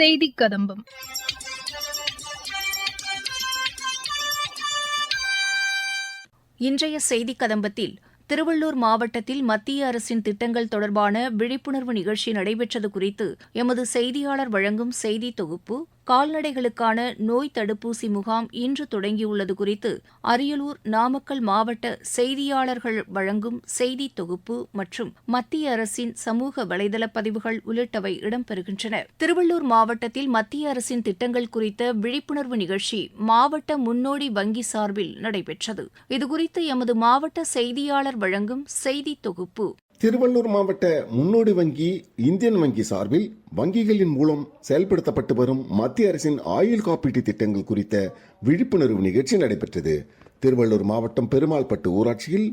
செய்தி கதம்பம். இன்றைய செய்தி கதம்பத்தில் திருவள்ளூர் மாவட்டத்தில் மத்திய அரசின் திட்டங்கள் தொடர்பான விழிப்புணர்வு நிகழ்ச்சி நடைபெற்றது குறித்து எமது செய்தியாளர் வழங்கும் செய்தி தொகுப்பு கால்நடைகளுக்கான நோய் தடுப்பூசி முகாம் இன்று தொடங்கியுள்ளது குறித்து அரியலூர் நாமக்கல் மாவட்ட செய்தியாளர்கள் வழங்கும் செய்தி தொகுப்பு மற்றும் மத்திய அரசின் சமூக வலைதள பதிவுகள் உள்ளிட்டவை இடம்பெறுகின்றன. திருவள்ளூர் மாவட்டத்தில் மத்திய அரசின் திட்டங்கள் குறித்த விழிப்புணர்வு நிகழ்ச்சி மாவட்ட முன்னோடி வங்கி சார்பில் நடைபெற்றது. இதுகுறித்து எமது மாவட்ட செய்தியாளர் வழங்கும் செய்தி தொகுப்பு. திருவள்ளூர் மாவட்ட முன்னோடி வங்கி இந்தியன் வங்கி சார்பில் வங்கிகளின் மூலம் செயல்படுத்தப்பட்டு வரும் மத்திய அரசின் ஆயுள் காப்பீட்டு திட்டங்கள் குறித்த விழிப்புணர்வு நிகழ்ச்சி நடைபெற்றது. திருவள்ளூர் மாவட்டம் பெருமாள்பட்டு ஊராட்சியில்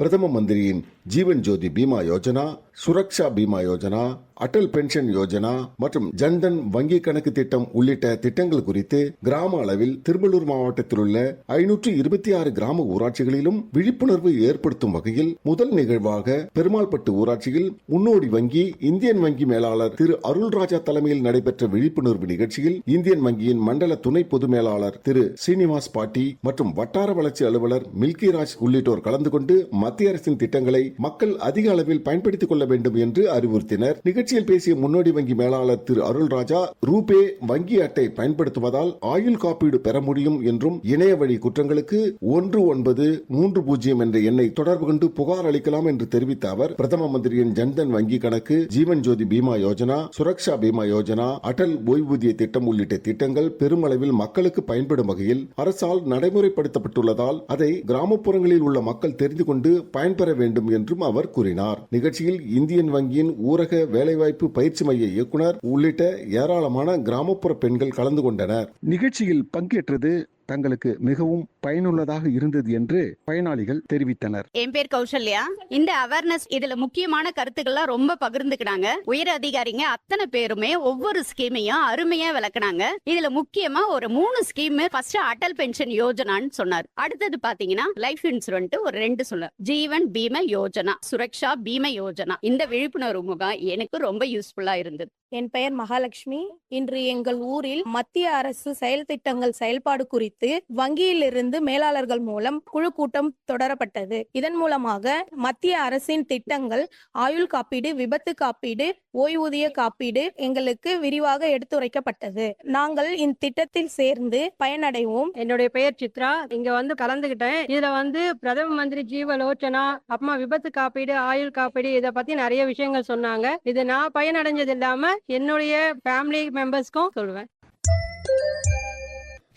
பிரதம மந்திரியின் ஜீவன் ஜோதி பீமா யோஜனா சுரக்ஷா பீமா யோஜனா அடல் பென்ஷன் யோஜனா மற்றும் ஜன்தன் வங்கி கணக்கு திட்டம் உள்ளிட்ட திட்டங்கள் குறித்து கிராம அளவில் திருவள்ளூர் மாவட்டத்தில் உள்ள ஐநூற்று இருபத்தி ஆறு கிராம ஊராட்சிகளிலும் விழிப்புணர்வு ஏற்படுத்தும் வகையில் முதல் நிகழ்வாக பெருமாள்பட்டு ஊராட்சியில் முன்னோடி வங்கி இந்தியன் வங்கி மேலாளர் திரு அருள்ராஜா தலைமையில் நடைபெற்ற விழிப்புணர்வு நிகழ்ச்சியில் இந்தியன் வங்கியின் மண்டல துணை பொது மேலாளர் திரு ஸ்ரீனிவாஸ் பாட்டி மற்றும் வட்டார வளர்ச்சி அலுவலர் மில்கிராஜ் உள்ளிட்டோர் கலந்து கொண்டு மத்திய அரசின் திட்டங்களை மக்கள் அதிக அளவில் பயன்படுத்திக் கொள்ள வேண்டும் என்று அறிவுறுத்தினர். நிகழ்ச்சியில் பேசிய முன்னோடி வங்கி மேலாளர் திரு அருள்ராஜா ரூபே வங்கி அட்டை பயன்படுத்துவதால் ஆயுள் காப்பீடு பெற முடியும் என்றும் இணைய வழி குற்றங்களுக்கு ஒன்று ஒன்பது மூன்று பூஜ்ஜியம் என்ற எண்ணை தொடர்பு கொண்டு புகார் அளிக்கலாம் என்று தெரிவித்த அவர் பிரதம மந்திரியின் ஜன்தன் வங்கி கணக்கு ஜீவன் ஜோதி பீமா யோஜனா சுரக்ஷா பீமா யோஜனா அடல் ஓய்வூதிய திட்டம் உள்ளிட்ட திட்டங்கள் பெருமளவில் மக்களுக்கு பயன்படும் வகையில் அரசால் நடைமுறைப்படுத்தப்பட்டுள்ளதால் அதை கிராமப்புறங்களில் உள்ள மக்கள் தெரிந்து கொண்டு பயன்பெற வேண்டும் என்றும் அவர் கூறினார். நிகழ்ச்சியில் இந்தியன் வங்கியின் ஊரக வேலைவாய்ப்பு பயிற்சி மைய இயக்குனர் உள்ளிட்ட ஏராளமான கிராமப்புற பெண்கள் கலந்து கொண்டனர். நிகழ்ச்சியில் பங்கேற்றது தங்களுக்கு மிகவும் பயனுள்ளதாக இருந்தது என்று பயனாளிகள் தெரிவித்தனர். என் பேர் கௌசல்யா. இந்த அவேர்னஸ் இதுல முக்கியமான கருத்துக்கள்லாம் ரொம்ப பகிர்ந்துக்கினாங்க. உயர் அதிகாரிங்க அத்தனை பேருமே ஒவ்வொரு ஸ்கீமையும் அருமையா விளக்குனாங்க. இதுல முக்கியமா ஒரு மூணு ஸ்கீம் ஃபர்ஸ்ட் அடல் பென்ஷன் யோஜனான்னு சொன்னார். அடுத்தது பாத்தீங்கன்னா லைஃப் இன்சூரன்ஸ் ஒரு ரெண்டு சொன்னார் ஜீவன் பீம யோஜனா சுரக்ஷா பீம யோஜனா. இந்த விழிப்புணர்வு முகாம் எனக்கு ரொம்ப யூஸ்ஃபுல்லா இருந்தது. என் பெயர் மகாலட்சுமி. இன்று எங்கள் ஊரில் மத்திய அரசு செயல் திட்டங்கள் செயல்பாடு குறித்து வங்கியிலிருந்து மேலாளர்கள் மூலம் குழு கூட்டம் தொடரப்பட்டது. இதன் மூலமாக மத்திய அரசின் திட்டங்கள் ஆயுள் காப்பீடு விபத்து காப்பீடு ஓய்வூதிய காப்பீடு எங்களுக்கு விரிவாக எடுத்துரைக்கப்பட்டது. நாங்கள் இத்திட்டத்தில் சேர்ந்து பயனடைவோம். என்னுடைய பெயர் சித்ரா. இங்க வந்து கலந்துகிட்டேன். இதுல வந்து பிரதம மந்திரி ஜீவ லோச்சனா அப்புறமா விபத்து காப்பீடு ஆயுள் காப்பீடு இதை பத்தி நிறைய விஷயங்கள் சொன்னாங்க. இது நான் பயனடைஞ்சது இல்லாம என்னுடைய ஃபேமிலி மெம்பர்ஸ்க்கும் சொல்லுவேன்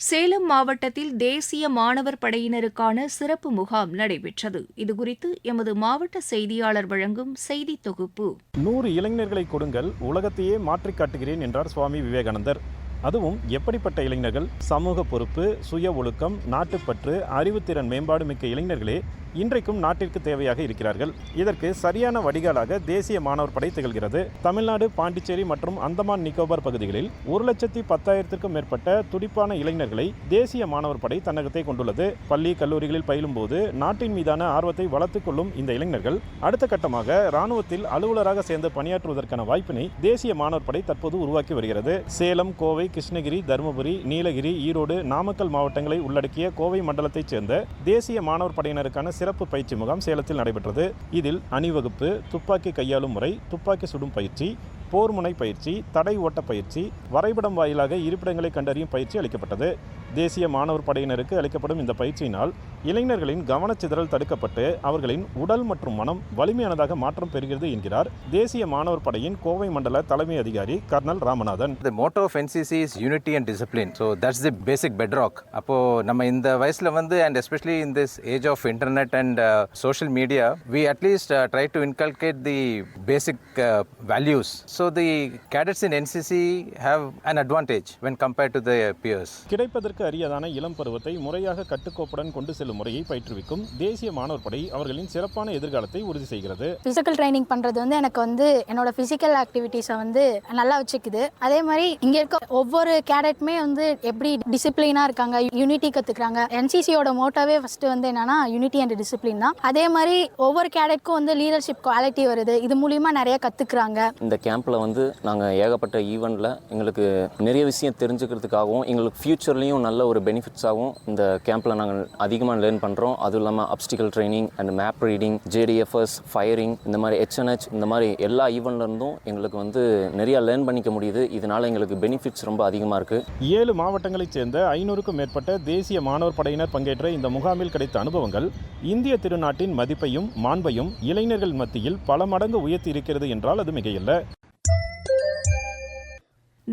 சேலம் மாவட்டத்தில் தேசிய மாணவர் படையினருக்கான சிறப்பு முகாம் நடைபெற்றது. இதுகுறித்து எமது மாவட்ட செய்தியாளர் வழங்கும் செய்தி தொகுப்பு. நூறு இளைஞர்களை கொடுங்கள் உலகத்தையே மாற்றிக் காட்டுகிறேன் என்றார் சுவாமி விவேகானந்தர். அதுவும் எப்படிப்பட்ட இளைஞர்கள்? சமூக பொறுப்பு சுய ஒழுக்கம் நாட்டுப்பற்று அறிவுத்திறன் மேம்பாடு மிக்க இளைஞர்களே இன்றைக்கும் நாட்டிற்கு தேவையாக இருக்கிறார்கள். இதற்கு சரியான வடிகாலாக தேசிய மாணவர் படை திகழ்கிறது. தமிழ்நாடு பாண்டிச்சேரி மற்றும் அந்தமான் நிக்கோபார் பகுதிகளில் ஒரு லட்சத்தி பத்தாயிரத்திற்கும் மேற்பட்ட துடிப்பான இளைஞர்களை தேசிய மாணவர் படை தன்னகத்தை கொண்டுள்ளது. பள்ளி கல்லூரிகளில் பயிலும் போது நாட்டின் மீதான ஆர்வத்தை வளர்த்துக் கொள்ளும் இந்த இளைஞர்கள் அடுத்த கட்டமாக ராணுவத்தில் அலுவலராக சேர்ந்து பணியாற்றுவதற்கான வாய்ப்பினை தேசிய மாணவர் படை தற்போது உருவாக்கி வருகிறது. சேலம் கோவை கிருஷ்ணகிரி தருமபுரி நீலகிரி ஈரோடு நாமக்கல் மாவட்டங்களை உள்ளடக்கிய கோவை மண்டலத்தைச் சேர்ந்த தேசிய மாணவர் படையினருக்கான சிறப்பு பயிற்சி முகாம் சேலத்தில் நடைபெற்றது. இதில் அணிவகுப்பு துப்பாக்கி கையாளும் முறை துப்பாக்கி சுடும் பயிற்சி போர்முனை பயிற்சி தடை ஓட்ட பயிற்சி வரைபடம் வாயிலாக இருப்பிடங்களை கண்டறியும் பயிற்சி அளிக்கப்பட்டது. தேசிய மாணவர் படையினருக்கு அளிக்கப்படும் இந்த பயிற்சியினால் இளைஞர்களின் கவனச்சிதறல் தடுக்கப்பட்டு அவர்களின் உடல் மற்றும் மனம் வலிமையானதாக மாற்றம் பெறுகிறது என்கிறார் தேசிய மாணவர் படையின் கோவை மண்டல தலைமை அதிகாரி colonel Ramanathan motto of NCC is unity and discipline. So that's the basic bedrock. அப்போ நம்ம இந்த வயசுல வந்து age of internet and uh, social media, we at least uh, try to inculcate the basic uh, values. So the cadets in NCC have an advantage when compared to their peers. கிடைப்பதற்கு கண்ணுக்கு அரியதான இளம் பருவத்தை முறையாக கட்டுக்கோப்புடன் கொண்டு செல்லும் முறையை பயிற்றுவிக்கும் தேசிய மாணவர் படை அவர்களின் சிறப்பான எதிர்காலத்தை உறுதி செய்கிறது. ஃபிசிக்கல் ட்ரைனிங் பண்ணுறது வந்து எனக்கு வந்து என்னோட ஃபிசிக்கல் ஆக்டிவிட்டீஸை வந்து நல்லா வச்சுக்குது. அதே மாதிரி இங்கே இருக்க ஒவ்வொரு கேடட்டுமே வந்து எப்படி டிசிப்ளினாக இருக்காங்க யூனிட்டி கற்றுக்குறாங்க என்சிசியோட மோட்டோவே ஃபஸ்ட்டு வந்து என்னன்னா யூனிட்டி அண்ட் டிசிப்ளின் தான். அதே மாதிரி ஒவ்வொரு கேடட்க்கும் வந்து லீடர்ஷிப் குவாலிட்டி வருது. இது மூலிமா நிறைய கற்றுக்குறாங்க இந்த கேம்பில் வந்து நாங்கள் ஏகப்பட்ட ஈவெண்ட்டில் எங்களுக்கு நிறைய விஷயம் தெரிஞ்சுக்கிறதுக்காகவும் எங்களுக்கு ஃப்யூச்சர்லேயும் நல்ல ஒரு பெனிஃபிட்ஸாகவும் இந்த கேம்பில் நாங்கள் அதிகமாக லேர்ன் பண்ணுறோம் அதுவும் இல்லாமல் optical training and map reading JDFS firing இந்த மாதிரி ஹெச்என்ஹெச் இந்த மாதிரி எல்லா ஈவெண்ட்லேருந்தும் எங்களுக்கு வந்து நிறையா லேர்ன் பண்ணிக்க முடியுது. இதனால் எங்களுக்கு பெனிஃபிட்ஸ் ரொம்ப அதிகமாக இருக்குது ஏழு மாவட்டங்களைச் சேர்ந்த ஐநூறுக்கும் மேற்பட்ட தேசிய மாணவர் படையினர் பங்கேற்ற இந்த முகாமில் கிடைத்த அனுபவங்கள் இந்திய திருநாட்டின் மதிப்பையும் மாண்பையும் இளைஞர்கள் மத்தியில் பல மடங்கு உயர்த்தி இருக்கிறது என்றால் அது மிகையல்ல.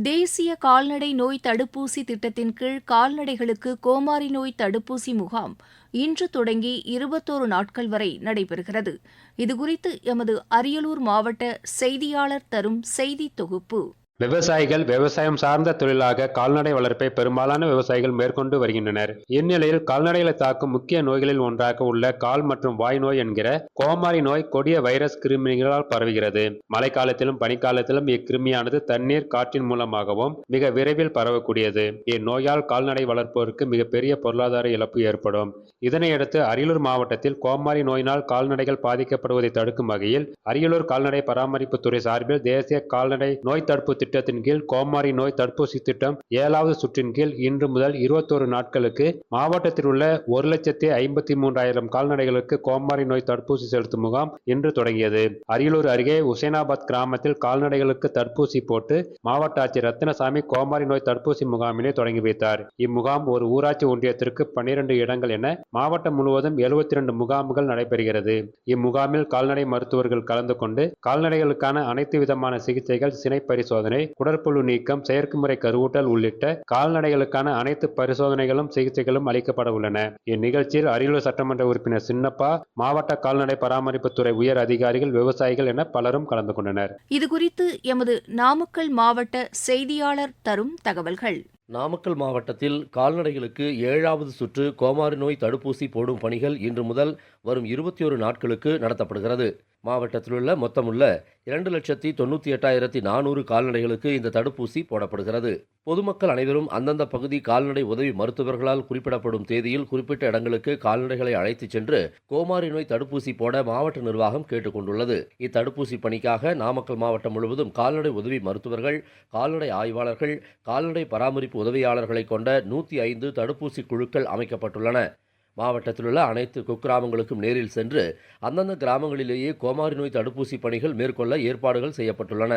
தேசிய கால்நடை நோய் தடுப்பூசி திட்டத்தின் கீழ் கால்நடைகளுக்கு கோமாரி நோய் தடுப்பூசி முகாம் இன்று தொடங்கி இருபத்தோரு நாட்கள் வரை நடைபெறுகிறது. இதுகுறித்து எமது அரியலூர் மாவட்ட செய்தியாளர் தரும் செய்தி தொகுப்பு. விவசாயிகள் விவசாயம் சார்ந்த தொழிலாக கால்நடை வளர்ப்பை பெரும்பாலான விவசாயிகள் மேற்கொண்டு வருகின்றனர். இந்நிலையில் கால்நடைகளை தாக்கும் முக்கிய நோய்களில் ஒன்றாக உள்ள கால் மற்றும் வாய் நோய் என்கிற கோமாரி நோய் கொடிய வைரஸ் கிருமிகளால் பரவுகிறது. மழைக்காலத்திலும் பனிக்காலத்திலும் இக்கிருமியானது தண்ணீர் காற்றின் மூலமாகவும் மிக விரைவில் பரவக்கூடியது. இந்நோயால் கால்நடை வளர்ப்போருக்கு மிகப்பெரிய பொருளாதார இழப்பு ஏற்படும். இதனையடுத்து அரியலூர் மாவட்டத்தில் கோமாரி நோயினால் கால்நடைகள் பாதிக்கப்படுவதை தடுக்கும் வகையில் அரியலூர் கால்நடை பராமரிப்புத்துறை சார்பில் தேசிய கால்நடை நோய் தடுப்பு திட்டத்தின் கீழ் கோமாரி நோய் தடுப்பூசி திட்டம் ஏழாவது சுற்றின் கீழ் இன்று முதல் இருபத்தோரு நாட்களுக்கு மாவட்டத்தில் உள்ள ஒரு லட்சத்தி ஐம்பத்தி மூன்றாயிரம் கால்நடைகளுக்கு கோமாரி நோய் தடுப்பூசி செலுத்தும் முகாம் இன்று தொடங்கியது. அரியலூர் அருகே உசேனாபாத் கிராமத்தில் கால்நடைகளுக்கு தடுப்பூசி போட்டு மாவட்ட ஆட்சியர் ரத்னசாமி கோமாரி நோய் தடுப்பூசி முகாமினை தொடங்கி வைத்தார். இம்முகாம் ஒரு ஊராட்சி ஒன்றியத்திற்கு பன்னிரண்டு இடங்கள் என மாவட்டம் முழுவதும் எழுபத்தி ரெண்டு முகாம்கள் நடைபெறுகிறது. இம்முகாமில் கால்நடை மருத்துவர்கள் கலந்து கொண்டு கால்நடைகளுக்கான அனைத்து விதமான சிகிச்சைகள் சினை பரிசோதனை குடற்புழு நீக்கம் செயற்குமுறை கருவூட்டல் உள்ளிட்ட கால்நடைகளுக்கான அனைத்து பரிசோதனைகளும் சிகிச்சைகளும் அளிக்கப்பட உள்ளன. இந்நிகழ்ச்சியில் அரியலூர் சட்டமன்ற உறுப்பினர் சின்னப்பா மாவட்ட கால்நடை பராமரிப்புத்துறை உயர் அதிகாரிகள் விவசாயிகள் என பலரும் கலந்து கொண்டனர். இதுகுறித்து எமது நாமக்கல் மாவட்ட செய்தியாளர் தரும் தகவல்கள். நாமக்கல் மாவட்டத்தில் கால்நடைகளுக்கு ஏழாவது சுற்று கோமாரி நோய் தடுப்பூசி போடும் பணிகள் இன்று முதல் வரும் இருபத்தி ஒரு நாட்களுக்கு நடத்தப்படுகிறது. மாவட்டத்திலுள்ள மொத்தமுள்ள இரண்டு லட்சத்தி தொண்ணூற்றி எட்டாயிரத்தி நானூறு கால்நடைகளுக்கு இந்த தடுப்பூசி போடப்படுகிறது. பொதுமக்கள் அனைவரும் அந்தந்த பகுதி கால்நடை உதவி மருத்துவர்களால் குறிப்பிடப்படும் தேதியில் குறிப்பிட்ட இடங்களுக்கு கால்நடைகளை அழைத்துச் சென்று கோமாரி நோய் தடுப்பூசி போட மாவட்ட நிர்வாகம் கேட்டுக்கொண்டுள்ளது. இத்தடுப்பூசி பணிக்காக நாமக்கல் மாவட்டம் முழுவதும் கால்நடை உதவி மருத்துவர்கள் கால்நடை ஆய்வாளர்கள் கால்நடை பராமரிப்பு உதவியாளர்களை கொண்ட நூற்றி ஐந்து தடுப்பூசி குழுக்கள் அமைக்கப்பட்டுள்ளன. மாவட்டத்திலுள்ள அனைத்து குக்கிராமங்களுக்கும் நேரில் சென்று அந்தந்த கிராமங்களிலேயே கோமாரி நோய் தடுப்பூசி பணிகள் மேற்கொள்ள ஏற்பாடுகள் செய்யப்பட்டுள்ளன.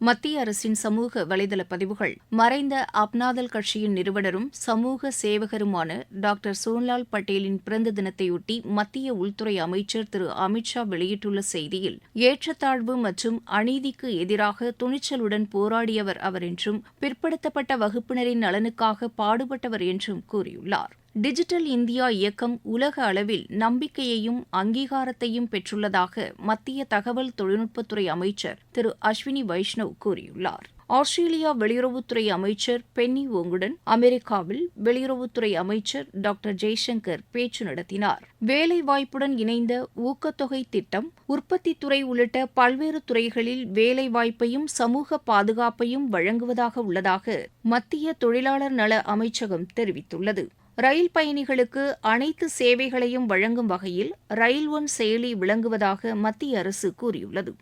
மத்திய அரசின் சமூக வலைதள பதிவுகள். மறைந்த அப்னாதல் கட்சியின் நிறுவனரும் சமூக சேவகருமான டாக்டர் சோன்லால் பட்டேலின் பிறந்த தினத்தையொட்டி மத்திய உள்துறை அமைச்சர் திரு அமித்ஷா வெளியிட்டுள்ள செய்தியில் ஏற்றத்தாழ்வு மற்றும் அநீதிக்கு எதிராக துணிச்சலுடன் போராடியவர் அவர் என்றும் பிற்படுத்தப்பட்ட வகுப்பினரின் நலனுக்காக பாடுபட்டவர் என்றும் கூறியுள்ளார். டிஜிட்டல் இந்தியா இயக்கம் உலக அளவில் நம்பிக்கையையும் அங்கீகாரத்தையும் பெற்றுள்ளதாக மத்திய தகவல் தொழில்நுட்பத்துறை அமைச்சர் திரு அஸ்வினி வைஷ்ணவ் கூறியுள்ளார். ஆஸ்திரேலியா வெளியுறவுத்துறை அமைச்சர் பென்னி ஓங்குடன் அமெரிக்காவில் வெளியுறவுத்துறை அமைச்சர் டாக்டர் ஜெய்சங்கர் பேச்சு நடத்தினார். வேலைவாய்ப்புடன் இணைந்த ஊக்கத்தொகை திட்டம் உற்பத்தித்துறை உள்ளிட்ட பல்வேறு துறைகளில் வேலைவாய்ப்பையும் சமூக பாதுகாப்பையும் வழங்குவதாக உள்ளதாக மத்திய தொழிலாளர் நல அமைச்சகம் தெரிவித்துள்ளது. ரயில் பயணிகளுக்கு அனைத்து சேவைகளையும் வழங்கும் வகையில் ரயில் ஒன் செயலி விளங்குவதாக மத்திய அரசு கூறியுள்ளது.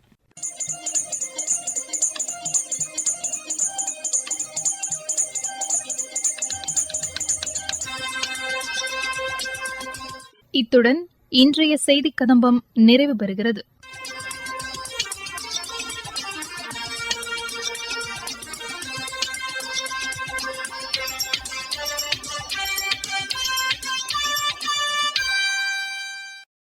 இத்துடன் இன்றைய செய்திக் கதம்பம் நிறைவு பெறுகிறது.